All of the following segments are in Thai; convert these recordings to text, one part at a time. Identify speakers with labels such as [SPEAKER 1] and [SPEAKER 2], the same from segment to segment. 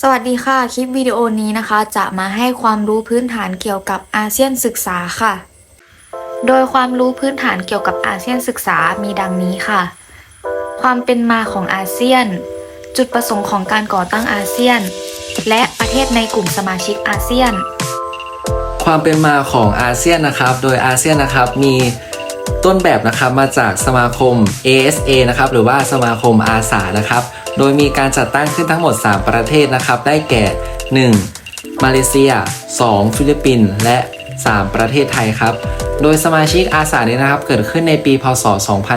[SPEAKER 1] สวัสดีค่ะ คลิปวิดีโอนี้นะคะ จะมาให้ความรู้พื้นฐานเกี่ยวกับอาเซียนศึกษาค่ะ โดยความรู้พื้นฐานเกี่ยวกับอาเซียนศึกษามีดังนี้ค่ะ ความเป็นมาของอาเซียน จุดประสงค์ของการก่อตั้งอาเซียน และประเทศในกลุ่มสมาชิกอาเซียน
[SPEAKER 2] ความเป็นมาของอาเซียนนะครับ โดยอาเซียนนะครับมีต้นแบบนะครับมาจากสมาคม ASA นะครับหรือว่าสมาคมอาสานะครับ โดยมีการจัดตั้งขึ้นทั้งหมด 3 ประเทศนะครับ ได้แก่ 1. มาเลเซีย 2. ฟิลิปปินส์และ 3 ประเทศไทยครับ โดยสมาชิกอาสานี้นะครับ เกิดขึ้นในปีพศ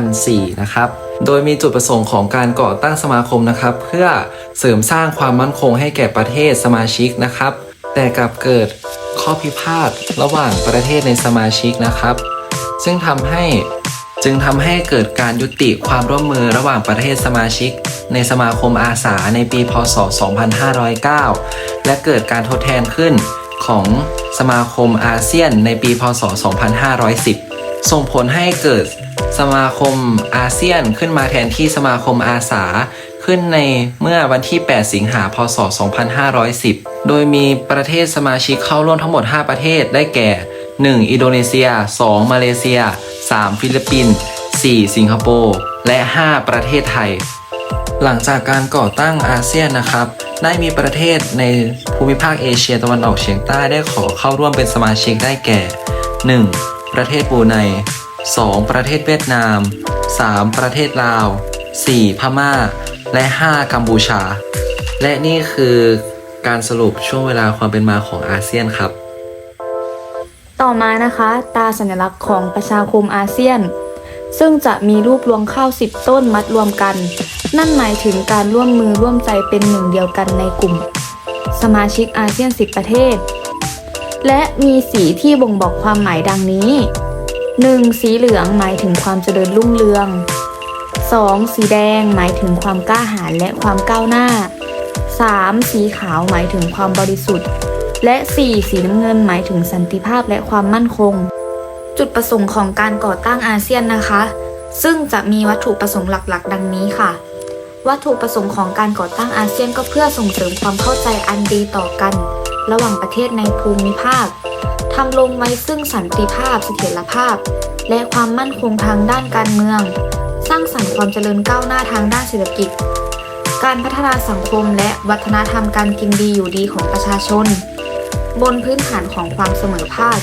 [SPEAKER 2] 2004 นะครับ โดยมีจุดประสงค์ของการก่อตั้งสมาคมนะครับ เพื่อเสริมสร้างความมั่นคงให้แก่ประเทศสมาชิกนะครับ แต่กลับเกิดข้อพิพาทระหว่างประเทศในสมาชิกนะครับ ซึ่งทำให้ จึงทำให้เกิดการยุติความร่วมมือระหว่างประเทศสมาชิก ในสมาคมอาสาในปี พศ 2509 และเกิดการทดแทนขึ้นของสมาคมอาเซียนในปี พศ 2510 ส่งผลให้เกิดสมาคมอาเซียนขึ้นมาแทนที่สมาคมอาสาขึ้นในเมื่อวันที่ 8 สิงหา พศ 2510 โดยมีประเทศสมาชิกเข้าร่วมทั้งหมด 5 ประเทศได้แก่ 1. อินโดนีเซีย 2. มาเลเซีย 3. ฟิลิปปินส์ 4. สิงคโปร์และ 5 ประเทศไทย หลังจากการก่อตั้งอาเซียนนะครับได้มีประเทศในภูมิภาคเอเชียตะวันออกเฉียงใต้ได้ขอเข้าร่วมเป็นสมาชิกได้แก่ 1. ประเทศบูไน 2. ประเทศเวียดนาม 3. ประเทศลาว 4. พม่า และ 5. กัมพูชา และนี่คือการสรุปช่วงเวลาความเป็นมาของอาเซียนครับ
[SPEAKER 1] ต่อมานะคะ ตาสัญลักษณ์ของประชาคมอาเซียน ซึ่งจะมีรูปรวงข้าวสิบต้นมัดรวมกัน นั่นหมายถึงการร่วมมือร่วมใจเป็นหนึ่งเดียวกันในกลุ่ม สมาชิกอาเซียน 10 ประเทศ และมีสีที่บ่งบอกความหมายดังนี้ 1. สีเหลืองหมายถึงความเจริญรุ่งเรือง 2. สีแดงหมายถึงความกล้าหาญและความก้าวหน้า 3. สีขาวหมายถึงความบริสุทธิ์ และ 4. สีน้ำเงินหมายถึงสันติภาพและความมั่นคง จุดประสงค์ของการก่อตั้งอาเซียนนะคะ ซึ่งจะมีวัตถุประสงค์หลักๆ ดังนี้ค่ะ วัตถุประสงค์ของการก่อตั้งอาเซียนก็เพื่อส่งเสริมความเข้าใจอันดีต่อกัน ระหว่างประเทศในภูมิภาคทำลงไว้ซึ่งสันติภาพเสถียรภาพ และความมั่นคงทางด้านการเมือง สร้างสรรค์ความเจริญก้าวหน้าทางด้านเศรษฐกิจ การพัฒนาสังคมและวัฒนธรรมการกินดีอยู่ดีของประชาชน บนพื้นฐานของความเสมอภาค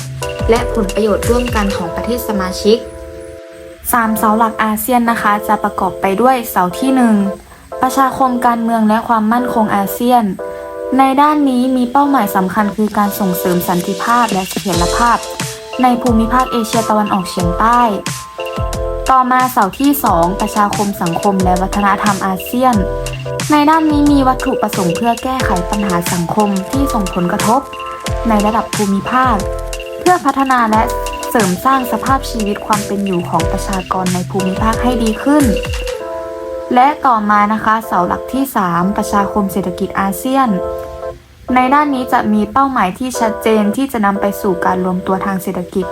[SPEAKER 1] และผลประโยชน์ร่วมกันของประเทศสมาชิก 3 เสาหลักอาเซียนนะคะ จะประกอบไปด้วยเสาที่ 1 ประชาคมการเมืองและความมั่นคงอาเซียน ในด้านนี้มีเป้าหมายสำคัญคือการส่งเสริมสันติภาพและเสถียรภาพ ในภูมิภาคเอเชียตะวันออกเฉียงใต้ ต่อมาเสาที่ 2 ประชาคมสังคมและวัฒนธรรมอาเซียน ในด้านนี้มีวัตถุประสงค์เพื่อแก้ไขปัญหาสังคมที่ส่งผลกระทบ ในระดับภูมิภาค เพื่อพัฒนาและเสริมสร้างสภาพชีวิตความเป็นอยู่ของประชากรในภูมิภาคให้ดีขึ้น และต่อมานะคะเสาหลักที่ 3 ประชาคมเศรษฐกิจอาเซียน ในด้านนี้จะมีเป้าหมายที่ชัดเจนที่จะนำไปสู่การรวมตัวทางเศรษฐกิจ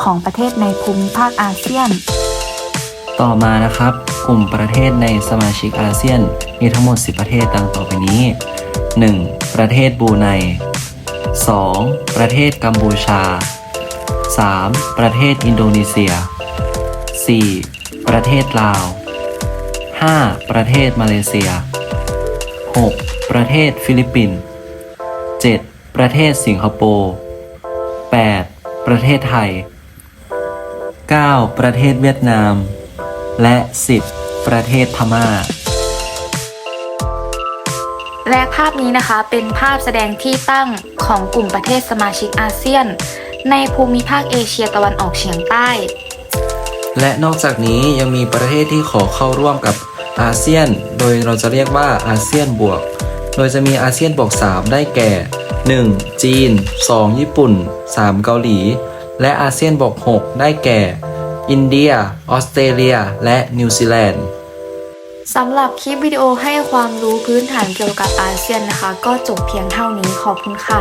[SPEAKER 1] ของประเทศในภูมิภาคอาเซียน
[SPEAKER 2] ต่อมานะครับ กลุ่มประเทศในสมาชิกอาเซียน มีทั้งหมด 10 ประเทศดังต่อไปนี้ 1. ประเทศบรูไน 2. ประเทศกัมพูชา 3. ประเทศอินโดนีเซีย 4. ประเทศลาว 5. ประเทศมาเลเซีย 6. ประเทศฟิลิปปินส์ 7. ประเทศสิงคโปร์ 8. ประเทศไทย 9. ประเทศเวียดนาม และ 10. ประเทศพม่า
[SPEAKER 1] และภาพนี้นะคะเป็นภาพแสดงที่ตั้งของกลุ่มประเทศสมาชิกอาเซียน ในภูมิภาคเอเชียตะวันออกเฉียงใต้
[SPEAKER 2] และนอกจากนี้ยังมีประเทศที่ขอเข้าร่วมกับอาเซียน โดยเราจะเรียกว่าอาเซียนบวก โดยจะมีอาเซียนบวก 3 ได้แก่ 1. จีน 2. ญี่ปุ่น 3. เกาหลี และอาเซียนบวก 6 ได้แก่ อินเดีย ออสเตรเลีย และนิวซีแลนด์
[SPEAKER 1] สำหรับคลิปวิดีโอให้ความรู้พื้นฐานเกี่ยวกับอาเซียนนะคะ ก็จบเพียงเท่านี้ขอบคุณค่ะ